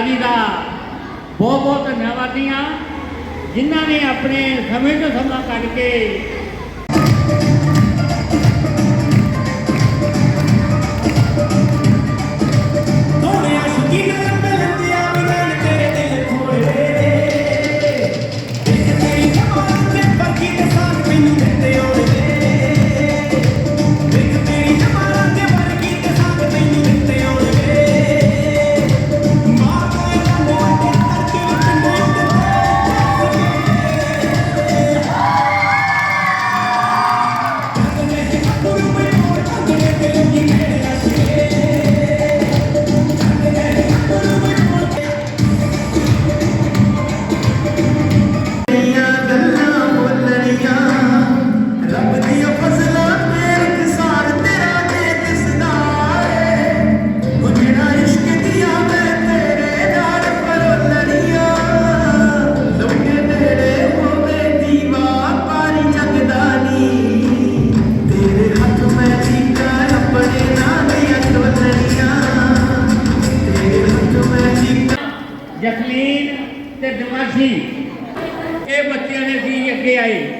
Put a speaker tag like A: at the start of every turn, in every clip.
A: ਤੋਂ ਦਾ ਬਹੁਤ ਬਹੁਤ ਧੰਨਵਾਦੀ ਹਾਂ ਜਿਨ੍ਹਾਂ ਨੇ ਆਪਣੇ ਸਮੇਂ ਤੋਂ ਸਮਾਂ ਕੱਢ ਕੇ ਜਸਲੀਨ ਤੇ ਦਮਾਸ਼ੀ ਇਹ ਬੱਚਿਆਂ ਨੇ ਸੀ ਅੱਗੇ ਆਏ।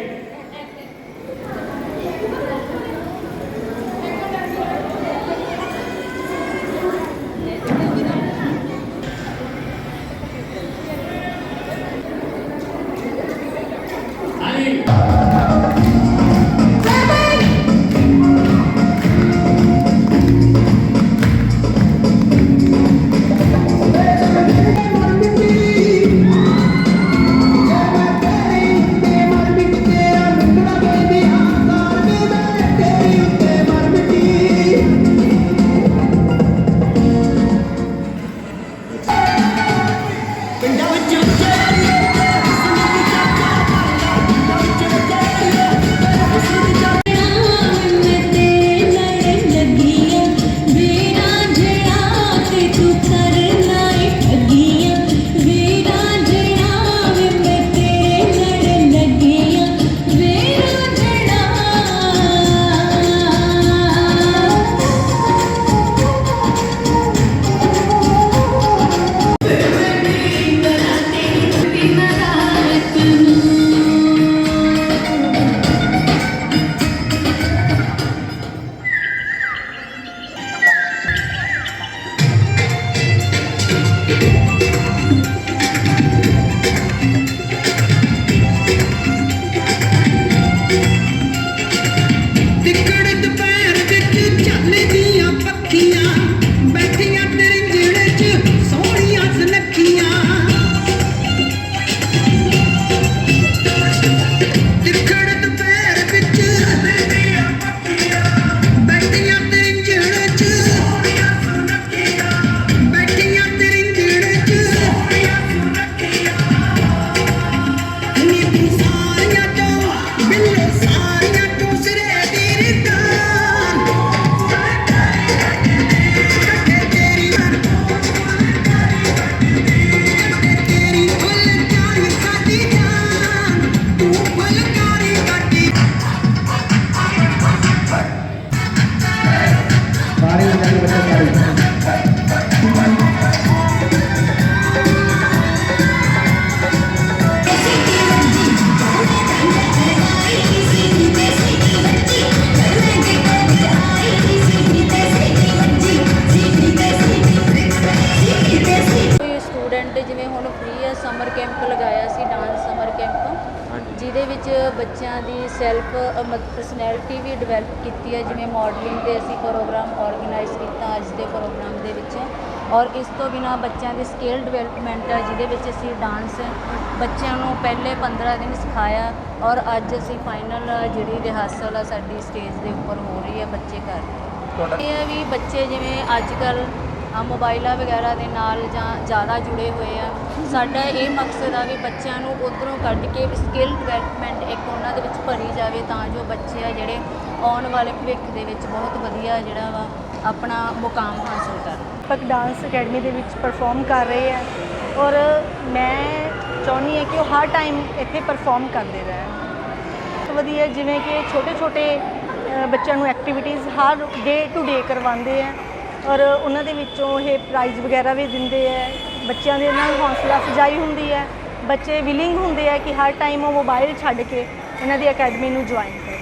B: ಕಾರ್ಯದಲ್ಲಿ ਜਿਹਦੇ ਵਿੱਚ ਬੱਚਿਆਂ ਦੀ ਸੈਲਫ ਪਰਸਨੈਲਿਟੀ ਵੀ ਡਿਵੈਲਪ ਕੀਤੀ ਹੈ ਜਿਵੇਂ ਮਾਡਲਿੰਗ ਦੇ ਅਸੀਂ ਪ੍ਰੋਗਰਾਮ ਆਰਗੇਨਾਈਜ਼ ਕੀਤਾ ਅੱਜ ਦੇ ਪ੍ਰੋਗਰਾਮ ਦੇ ਵਿੱਚ ਔਰ ਇਸ ਤੋਂ ਬਿਨਾ ਬੱਚਿਆਂ ਦੀ ਸਕਿੱਲ ਡਿਵੈਲਪਮੈਂਟ ਹੈ ਜਿਹਦੇ ਵਿੱਚ ਅਸੀਂ ਡਾਂਸ ਬੱਚਿਆਂ ਨੂੰ ਪਹਿਲੇ 15 ਦਿਨ ਸਿਖਾਇਆ ਔਰ ਅੱਜ ਅਸੀਂ ਫਾਈਨਲ ਜਿਹੜੀ ਰਿਹਰਸਲ ਆ ਸਾਡੀ ਸਟੇਜ ਦੇ ਉੱਪਰ ਹੋ ਰਹੀ ਹੈ ਬੱਚੇ ਕਰ ਰਹੇ। ਇਹ ਵੀ ਬੱਚੇ ਜਿਵੇਂ ਅੱਜ ਕੱਲ ਮੋਬਾਈਲਾਂ ਵਗੈਰਾ ਦੇ ਨਾਲ ਜਾਂ ਜ਼ਿਆਦਾ ਜੁੜੇ ਹੋਏ ਆ। ਸਾਡਾ ਇਹ ਮਕਸਦ ਆ ਵੀ ਬੱਚਿਆਂ ਨੂੰ ਉਧਰੋਂ ਕੱਢ ਕੇ ਸਕਿੱਲ ਡਿਵੈਲਪਮੈਂਟ ਇੱਕ ਉਹਨਾਂ ਦੇ ਵਿੱਚ ਭਰੀ ਜਾਵੇ ਤਾਂ ਜੋ ਬੱਚੇ ਆ ਜਿਹੜੇ ਆਉਣ ਵਾਲੇ ਭਵਿੱਖ ਦੇ ਵਿੱਚ ਬਹੁਤ ਵਧੀਆ ਜਿਹੜਾ ਵਾ ਆਪਣਾ ਮੁਕਾਮ ਹਾਸਲ ਕਰਨ
C: ਪਕ ਡਾਂਸ ਅਕੈਡਮੀ ਦੇ ਵਿੱਚ ਪਰਫਾਰਮ ਕਰ ਰਹੇ ਆ ਔਰ ਮੈਂ ਚਾਹੁੰਦੀ ਹਾਂ ਕਿ ਉਹ ਹਰ ਟਾਈਮ ਇੱਥੇ ਪਰਫਾਰਮ ਕਰਦੇ ਰਹਿਣ ਵਧੀਆ ਜਿਵੇਂ ਕਿ ਛੋਟੇ ਛੋਟੇ ਬੱਚਿਆਂ ਨੂੰ activities Har day to day ਕਰਵਾਉਂਦੇ ਆ। ਔਰ ਉਹਨਾਂ ਦੇ ਵਿੱਚੋਂ ਇਹ ਪ੍ਰਾਈਜ਼ ਵਗੈਰਾ ਵੀ ਦਿੰਦੇ ਐ। ਬੱਚਿਆਂ ਦੇ ਨਾਲ ਹੌਸਲਾ ਅਫਜ਼ਾਈ ਹੁੰਦੀ ਹੈ ਬੱਚੇ ਵਿਲਿੰਗ ਹੁੰਦੇ ਆ ਕਿ ਹਰ ਟਾਈਮ ਉਹ ਮੋਬਾਈਲ ਛੱਡ ਕੇ ਇਹਨਾਂ ਦੀ ਅਕੈਡਮੀ ਨੂੰ ਜੁਆਇਨ ਕਰਨ।